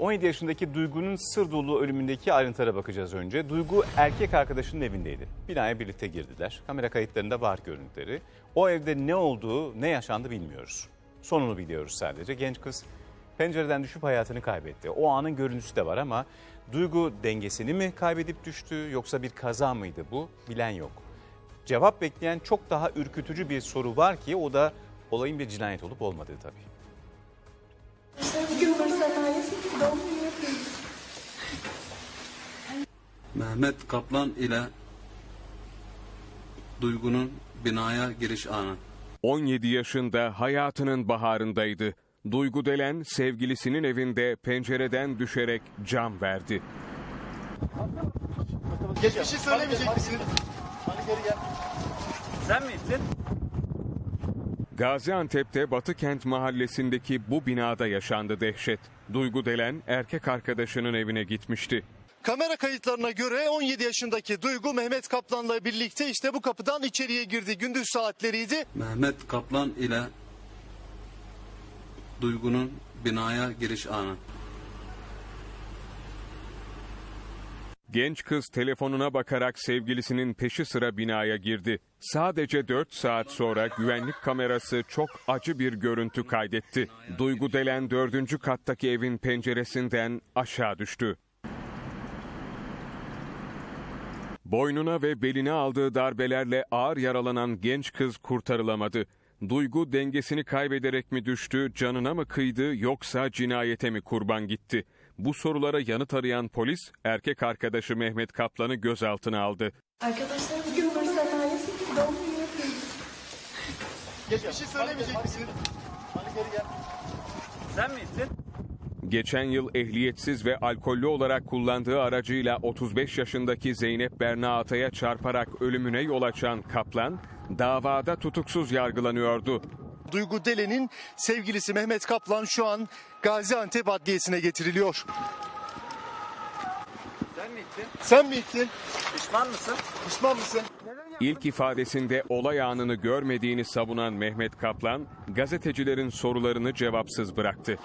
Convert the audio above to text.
17 yaşındaki Duygu'nun sır dolu ölümündeki ayrıntılara bakacağız önce. Duygu erkek arkadaşının evindeydi. Binaya birlikte girdiler. Kamera kayıtlarında var görüntüleri. O evde ne olduğu, ne yaşandı bilmiyoruz. Sonunu biliyoruz sadece. Genç kız pencereden düşüp hayatını kaybetti. O anın görüntüsü de var ama Duygu dengesini mi kaybedip düştü yoksa bir kaza mıydı bu? Bilen yok. Cevap bekleyen çok daha ürkütücü bir soru var ki o da olayın bir cinayet olup olmadığı tabii. Mehmet Kaplan ile Duygu'nun binaya giriş anı. 17 yaşında hayatının baharındaydı. Duygu Delen sevgilisinin evinde pencereden düşerek can verdi. Geçmişi söylemeyecek misin? Sen mi ittin? Gaziantep'te Batıkent mahallesindeki bu binada yaşandı dehşet. Duygu Delen erkek arkadaşının evine gitmişti. Kamera kayıtlarına göre 17 yaşındaki Duygu Mehmet Kaplan'la birlikte işte bu kapıdan içeriye girdi. Gündüz saatleriydi. Mehmet Kaplan ile Duygu'nun binaya giriş anı. Genç kız telefonuna bakarak sevgilisinin peşi sıra binaya girdi. Sadece 4 saat sonra güvenlik kamerası çok acı bir görüntü kaydetti. Duygu Delen 4. kattaki evin penceresinden aşağı düştü. Boynuna ve beline aldığı darbelerle ağır yaralanan genç kız kurtarılamadı. Duygu dengesini kaybederek mi düştü, canına mı kıydı yoksa cinayete mi kurban gitti? Bu sorulara yanıt arayan polis erkek arkadaşı Mehmet Kaplan'ı gözaltına aldı. Arkadaşlar bugün Barcelona'ya doğum günü yapıyoruz. Geçmişi söylemeyecek misin? Sen mi ittin? Geçen yıl ehliyetsiz ve alkollü olarak kullandığı aracıyla 35 yaşındaki Zeynep Berna Atay'a çarparak ölümüne yol açan Kaplan, davada tutuksuz yargılanıyordu. Duygu Delen'in sevgilisi Mehmet Kaplan şu an Gaziantep Adliyesi'ne getiriliyor. Sen mi ittin? Sen mi ittin? Pişman mısın? Pişman mısın? İlk ifadesinde olay anını görmediğini savunan Mehmet Kaplan, gazetecilerin sorularını cevapsız bıraktı.